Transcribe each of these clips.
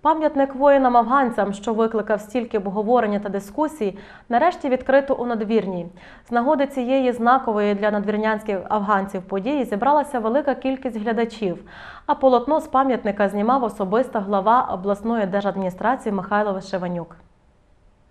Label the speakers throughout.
Speaker 1: Пам'ятник воїнам-афганцям, що викликав стільки обговорення та дискусій, нарешті відкрито у надвірній. З нагоди цієї знакової для надвірнянських афганців події зібралася велика кількість глядачів. А полотно з пам'ятника знімав особисто глава обласної держадміністрації Михайло Вишиванюк.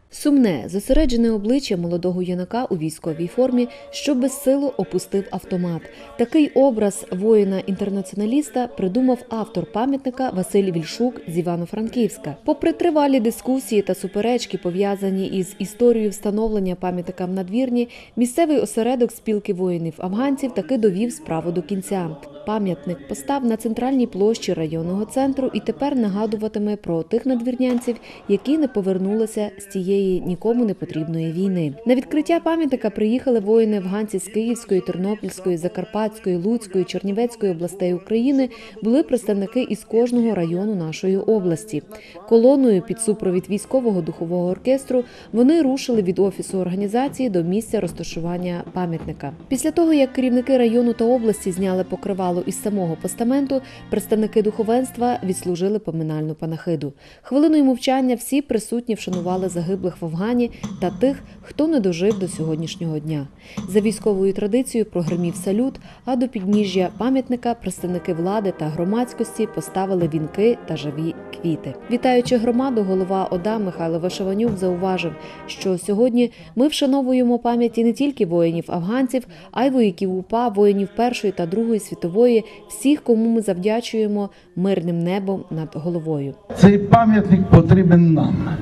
Speaker 2: Сумне, зосереджене обличчя молодого юнака у військовій формі, що безсило опустив автомат. Такий образ воїна-інтернаціоналіста придумав автор пам'ятника Василь Вільшук з Івано-Франківська. Попри тривалі дискусії та суперечки, пов'язані із історією встановлення пам'ятника в надвірні, місцевий осередок спілки воїнів-афганців таки довів справу до кінця. Пам'ятник постав на центральній площі районного центру і тепер нагадуватиме про тих надвірнянців, які не повернулися з цієї нікому не потрібної війни. На відкриття пам'ятника приїхали воїни афганці з Київської, Тернопільської, Закарпатської, Луцької, Чернівецької областей України. Були представники із кожного району нашої області. Колоною під супровід військового духового оркестру вони рушили від офісу організації до місця розташування пам'ятника. Після того, як керівники району та області зняли покривало із самого постаменту, представники духовенства відслужили поминальну панахиду. Хвилиною мовчання всі присутні вшанували загиблих в Афгані та тих, хто не дожив до сьогоднішнього дня. За військовою традицією прогримів салют, а до підніжжя пам'ятника представники влади та громадськості поставили вінки та живі квіти. Вітаючи громаду, голова ОДА Михайло Вишиванюк зауважив, що сьогодні ми вшановуємо пам'яті не тільки воїнів афганців, а й вояків УПА, воїнів Першої та Другої світової, всіх, кому ми завдячуємо мирним небом над головою.
Speaker 3: Цей пам'ятник потрібен нам.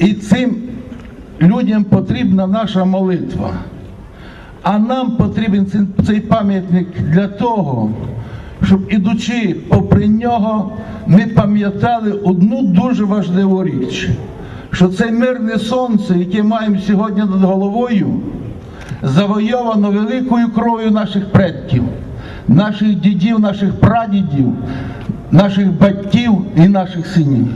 Speaker 3: І цим людям потрібна наша молитва. А нам потрібен цей- пам'ятник для того, щоб ідучи попри нього, ми пам'ятали одну дуже важливу річ, що це мирне сонце, яке маємо сьогодні над головою, завойовано великою кров'ю наших предків, наших дідів, наших прадідів, наших батьків і наших синів.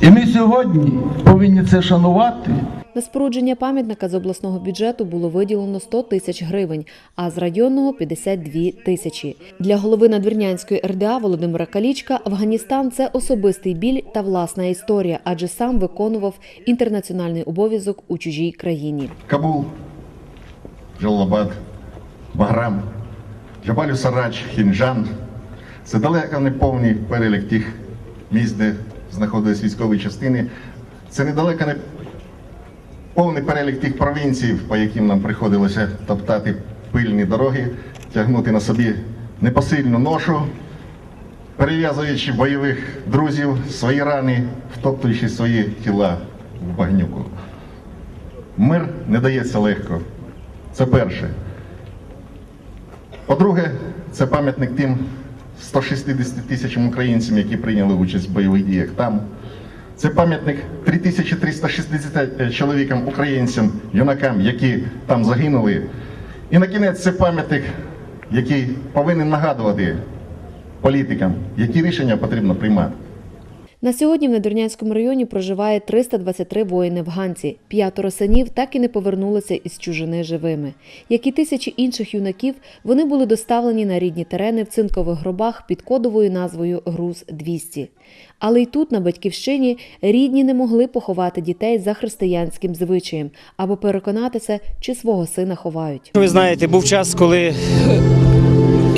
Speaker 3: І ми сьогодні повинні це шанувати.
Speaker 2: На спорудження пам'ятника з обласного бюджету було виділено 100 тисяч гривень, а з районного 52 тисячі. Для голови Надвірнянської РДА Володимира Калічка Афганістан це особистий біль та власна історія, адже сам виконував інтернаціональний обов'язок у чужій країні.
Speaker 4: Кабул, Джалалабад, Баграм, Джабалю Сарач, Хінджан. Це далеко не повний перелік тих місць, де знаходились військові частини. Це недалеко не повний перелік тих провінцій, по яким нам приходилося топтати пильні дороги, тягнути на собі непосильну ношу, перев'язуючи бойових друзів свої рани, втоптуючи свої тіла в багнюку. Мир не дається легко. Це перше. По-друге, це пам'ятник тим 160 тисячам українцям, які прийняли участь в бойових діях там. Це пам'ятник 3360 чоловікам, українцям, юнакам, які там загинули. І на кінець це пам'ятник, який повинен нагадувати політикам, які рішення потрібно приймати.
Speaker 2: На сьогодні в Надвірнянському районі проживає 323 воїни-афганці. П'ятеро синів так і не повернулися із чужини живими. Як і тисячі інших юнаків, вони були доставлені на рідні терени в цинкових гробах під кодовою назвою Груз-200. Але й тут, на батьківщині, рідні не могли поховати дітей за християнським звичаєм або переконатися, чи свого сина ховають.
Speaker 5: Ви знаєте, був час, коли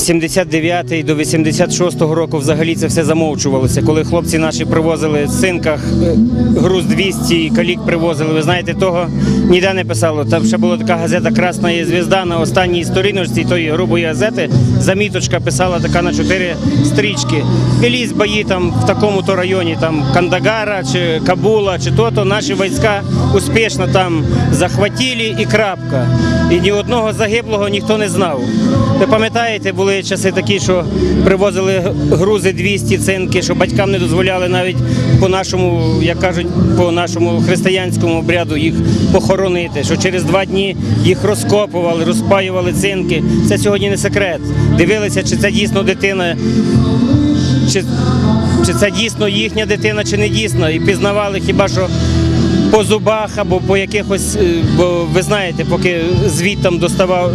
Speaker 5: 79 до 86 року взагалі це все замовчувалося. Коли хлопці наші привозили в синках груз 200, калік привозили. Ви знаєте, того ніде не писало. Там ще була така газета Красна звізда на останній сторіночці тої грубої газети. Заміточка писала така на чотири стрічки. Велись бої там в такому-то районі, там Кандагара чи Кабула, чи то-то наші війська успішно там захватили і крапка. І ні одного загиблого ніхто не знав. Ви пам'ятаєте, були часи такі, що привозили грузи 200 цинки, що батькам не дозволяли навіть по нашому, як кажуть, по нашому християнському обряду їх похоронити. Що через два дні їх розкопували, розпаювали цинки. Це сьогодні не секрет. Дивилися, чи це дійсно дитина, чи, чи це дійсно їхня дитина, чи не дійсно. І пізнавали хіба що по зубах або по якихось, е, бо ви знаєте, поки звідтам доставав,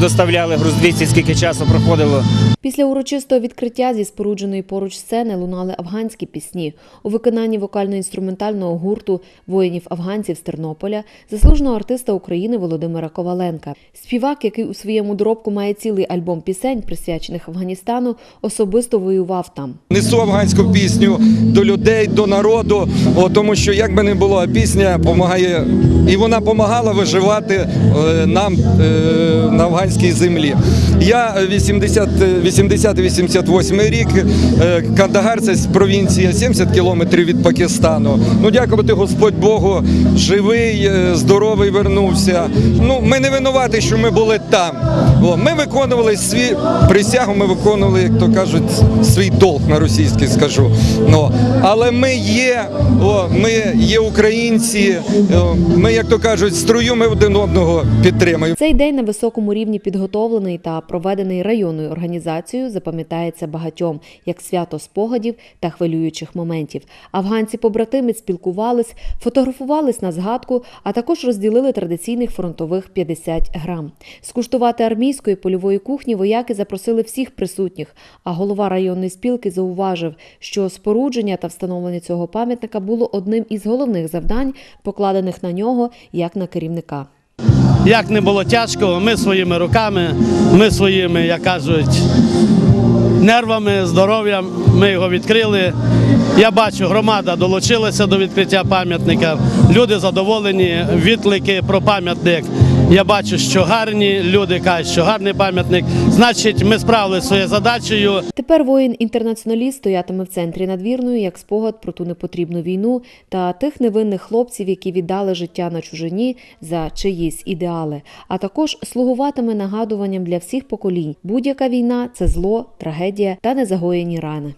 Speaker 5: доставляли груз 200, скільки часу проходило.
Speaker 2: Після урочистого відкриття зі спорудженої поруч сцени лунали афганські пісні у виконанні вокально-інструментального гурту воїнів-афганців з Тернополя, заслуженого артиста України Володимира Коваленка. Співак, який у своєму доробку має цілий альбом пісень, присвячених Афганістану, особисто воював там.
Speaker 6: Несу афганську пісню до людей, до народу, тому що як би не було, а пісня допомагає, і вона допомагала виживати е, нам е, на афганській землі. Я 80 80-88 рік, е, Кандагар це провінція 70 кілометрів від Пакистану. Ну, дякувати Господь Богу, живий, здоровий вернувся. Ну, ми не винуваті, що ми були там. О, Ми виконували свій присягу, ми виконували, як то кажуть, свій долг на російській скажу. Ну, але ми є, о, ми є українці, о, ми, як то кажуть, струю ми один одного підтримуємо.
Speaker 2: Цей день на високому рівні підготовлений та проведений районною організацією запам'ятається багатьом як свято спогадів та хвилюючих моментів. Афганці-побратими спілкувались, фотографувались на згадку, а також розділили традиційних фронтових 50 грам. Скуштувати армійської польової кухні вояки запросили всіх присутніх. А голова районної спілки зауважив, що спорудження та встановлення цього пам'ятника було одним із головних завдань, покладених на нього як на керівника.
Speaker 7: Як не було тяжко, ми своїми руками, ми своїми, як кажуть, нервами, здоров'ям, ми його відкрили. Я бачу, громада долучилася до відкриття пам'ятника. Люди задоволені, відклики про пам'ятник. Я бачу, що гарні люди кажуть, що гарний пам'ятник. Значить, ми справилися своєю задачею.
Speaker 2: Тепер воїн-інтернаціоналіст стоятиме в центрі надвірної як спогад про ту непотрібну війну та тих невинних хлопців, які віддали життя на чужині за чиїсь ідеали, а також слугуватиме нагадуванням для всіх поколінь. Будь-яка війна це зло, трагедія та незагоєні рани.